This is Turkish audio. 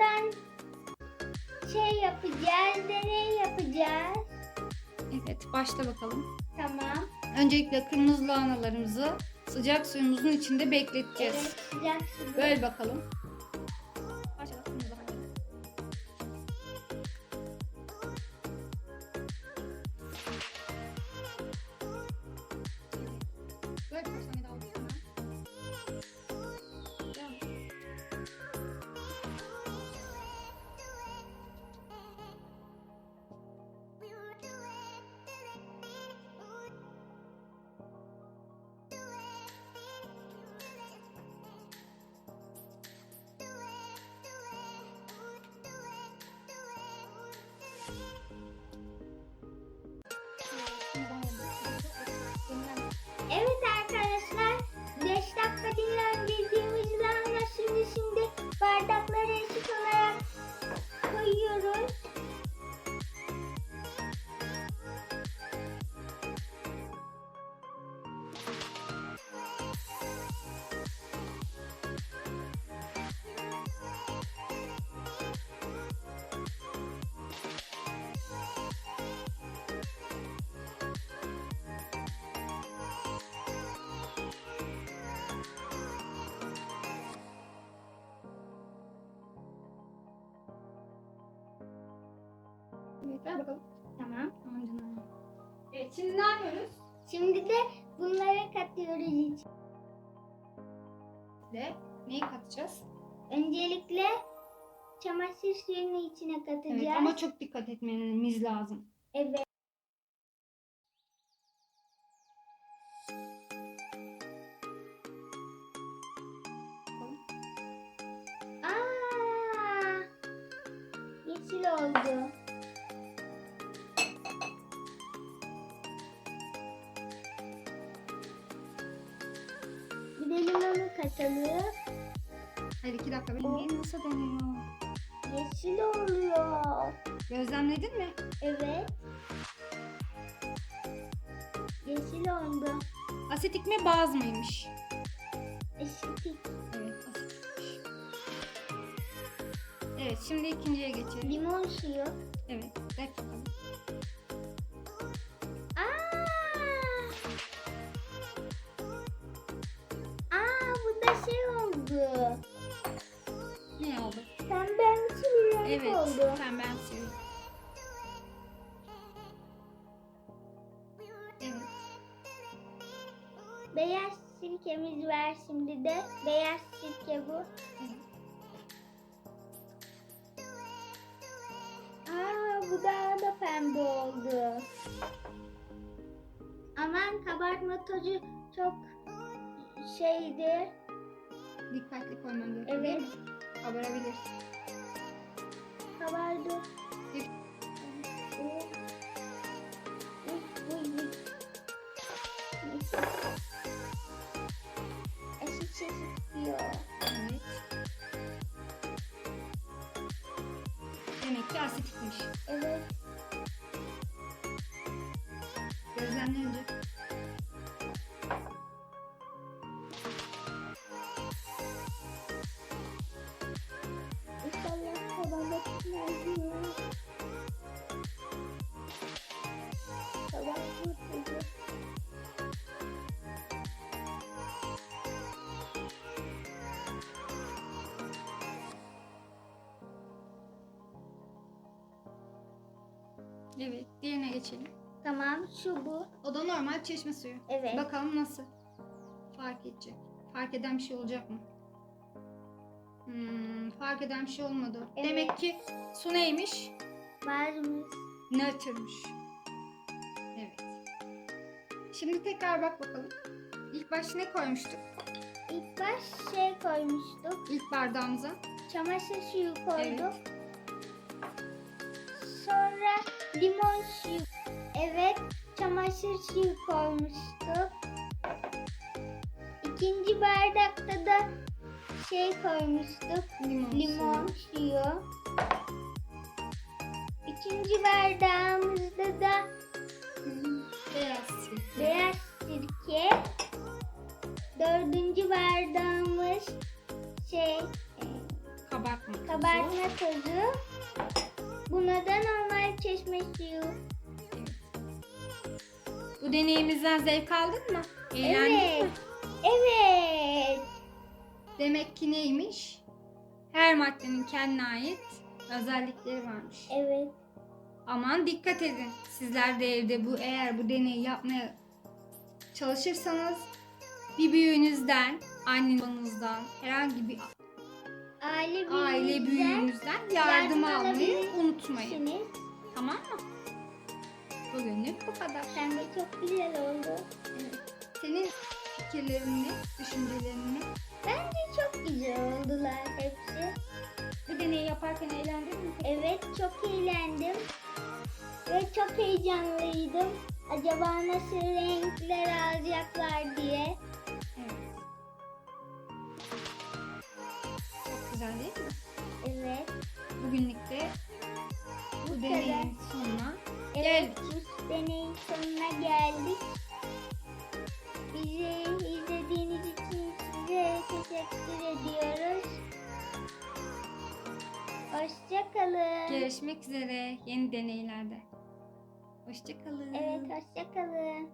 buradan şey yapacağız, deney yapacağız. Evet, başla bakalım. Tamam. Öncelikle kırmızı lahanalarımızı sıcak suyumuzun içinde bekleteceğiz. Evet, sıcak su. Böl bakalım. Ver bakalım. Tamam. Tamam canım. Evet şimdi ne yapıyoruz? Şimdi de bunları katıyoruz iç. De neyi katacağız? Öncelikle çamaşır suyunu içine katacağız. Evet ama çok dikkat etmemiz lazım. Evet. Aa, yeşil oldu. Katalım. Hayır iki dakika benim yeğenim nasıl deniyor? Yeşil oluyor. Gözlemledin mi? Evet. Yeşil oldu. Asetik mi baz mıymış? Eşitlik. Evet asitikmiş. Evet şimdi ikinciye geçelim. Limon suyu. Evet dök Da şey oldu. Ne oldu? Pembemsi bir renk Evet oldu. pembemsi. Evet. Beyaz sirkemiz var şimdi de. Beyaz sirke bu. evet. Aa bu daha da pembe oldu. Aman kabartma tozu çok şeydi. Dikkatli koyman gerekiyor Evet. Kabarabilir. Kabardı. Eşit şeşit diyor. Evet. Demek ki asitikmiş. Evet. Evet. Diğerine geçelim. Tamam şu bu. O da normal çeşme suyu. Evet. Bakalım nasıl fark edecek. Fark eden bir şey olacak mı? Hmm, fark eden bir şey olmadı. Evet. Demek ki su neymiş? Varmış. Nötrmüş. Evet. Şimdi tekrar bak bakalım. İlk başta ne koymuştuk? İlk baş şey koymuştuk. İlk bardağımıza. Çamaşır suyu koyduk. Evet. Limon suyu. Evet, çamaşır suyu koymuştuk. İkinci bardakta da şey koymuştuk. Limon, Limon suyu. Üçüncü bardağımızda da Beyaz sirke. beyaz sirke. Dördüncü bardağımız şey e, Kabartma. tozu. kabartma tozu. Buna da normal çeşme suyu. Bu deneyimizden zevk aldın mı? Eğlendin Evet. mi? Evet. Demek ki neymiş? Her maddenin kendine ait özellikleri varmış. Evet. Aman dikkat edin. Sizler de evde bu eğer bu deneyi yapmaya çalışırsanız bir büyüğünüzden, annenizden, herhangi bir Aile aile büyüğünüzden büyüğünüzden yardım yardım almayı unutmayın. Tamam mı? Bugünlük bu kadar. Sen de çok güzel oldu. Senin fikirlerini, düşüncelerini Bence çok güzel oldular hepsi. bu deneyi yaparken eğlendin mi? Evet çok eğlendim. Ve çok heyecanlıydım. Acaba nasıl renkler alacaklar diye. Güzel değil mi? Evet. Bugünlük de bu Bu deneyin kadar. sonuna Evet, geldik. bu deneyin sonuna geldik. Bizi izlediğiniz için size teşekkür ediyoruz. Hoşçakalın. Görüşmek üzere yeni deneylerde. Hoşçakalın. Evet, hoşçakalın.